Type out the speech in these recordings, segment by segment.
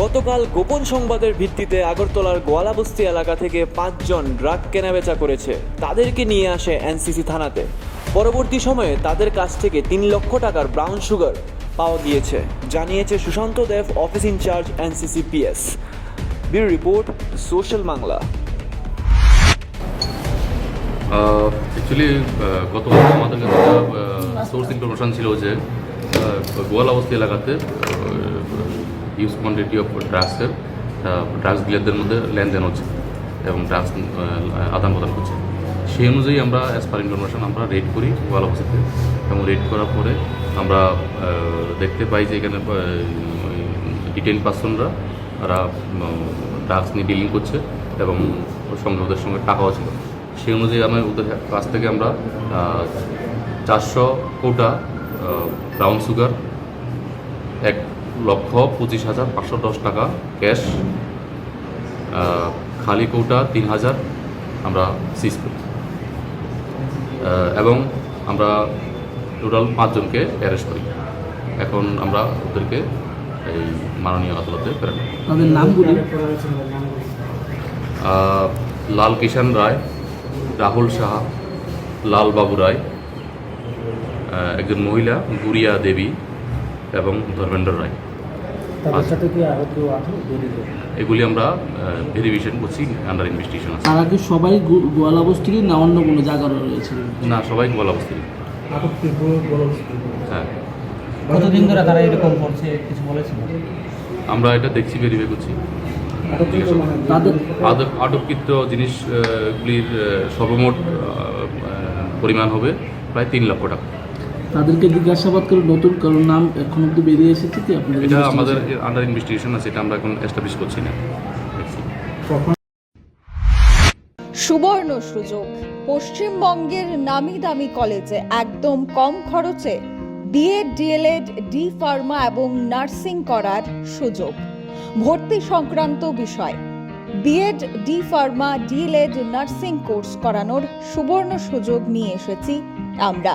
গতকাল গোপন সংবাদের ভিত্তিতে আগরতলার গোয়ালাবস্তি এলাকা থেকে পাঁচজন ড্রাগ কেনাবেচা করেছে। তাদেরকে নিয়ে আসে এনসিসি থানাতে। পরবর্তী সময়ে তাদের কাছ থেকে তিন লক্ষ টাকার ব্রাউন সুগার পাওয়া গিয়েছে, জানিয়েছে Sushanta Deb, office incharge, NCC PS. Bureau report, social Bangla. Actually গতকাল আমাদের সোর্স ইনফরমেশন ছিল যে গোয়ালাবস্তি এলাকাতে ইউজ কোয়ান্টিটি অফ ড্রাগসের ড্রাগস ডিলারদের মধ্যে লেনদেন হচ্ছে এবং ড্রাগস আদান প্রদান করছে সেই অনুযায়ী আমরা অ্যাজ পার ইনফরমেশন আমরা রেড করি গোয়ালাবস্তিতে এবং রেড করার পরে আমরা দেখতে পাই যে এখানে ডিটেন পার্সনরা তারা ড্রাগস নিয়ে ডিলিং করছে এবং সঙ্গে ওদের সঙ্গে টাকাও ছিল। সেই অনুযায়ী আমি ওদের কাছ থেকে আমরা চারশো কোটা ব্রাউন সুগার এক লক্ষ পঁচিশ হাজার পাঁচশো দশ টাকা ক্যাশ খালি কৌটা তিন হাজার আমরা সিজ করি। এবং আমরা টোটাল পাঁচজনকে অ্যারেস্ট করি। এখন আমরা ওদেরকে এই মাননীয় আদালতে প্রেরণ করি। তাদের নামগুলি? লাল কিষান রায় রাহুল সাহা লাল বাবু রায় একজন মহিলা গুড়িয়া দেবী এবং ধর্মেন্দ্র রায়। তাদের সাথে কি আরও কেউ আছে? এগুলি আমরা ভেরিফিকেশন করছি আন্ডার ইনভেস্টিগেশন আছে। তারা কি সবাই গো- গোয়ালাবস্তিরই না অন্য কোনো জায়গার রয়েছে? না সবাই বলা অবস্থিত। হ্যাঁ। কতদিন ধরে তারা এরকম করছে কিছু বলেছিল আমরা এটা দেখছি ভেরিফাই করছি। আদক- আটককৃত জিনিসগুলির সর্বমোট পরিমাণ হবে প্রায় তিন লক্ষ টাকা। তাদেরকে জিজ্ঞাসাবাদ করে নতুন কারও নাম এখন অব্দি বেরিয়ে এসেছে কি? আপনাদের এটা আমাদের আন্ডার ইনভেস্টিগেশন আছে এটা আমরা এখন এস্টাবলিশ করছি না। সুবর্ণ সুযোগ। পশ্চিমবঙ্গের নামি দামি কলেজে একদম কম খরচে বিএড ডিএলএড ডি ফার্মা এবং নার্সিং করার সুযোগ। ভর্তি সংক্রান্ত বিষয় BEd D pharma DElEd nursing course করানোর সুবর্ণ সুযোগ নিয়ে এসেছি আমরা।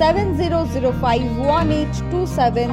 seven zero zero five one eight two seven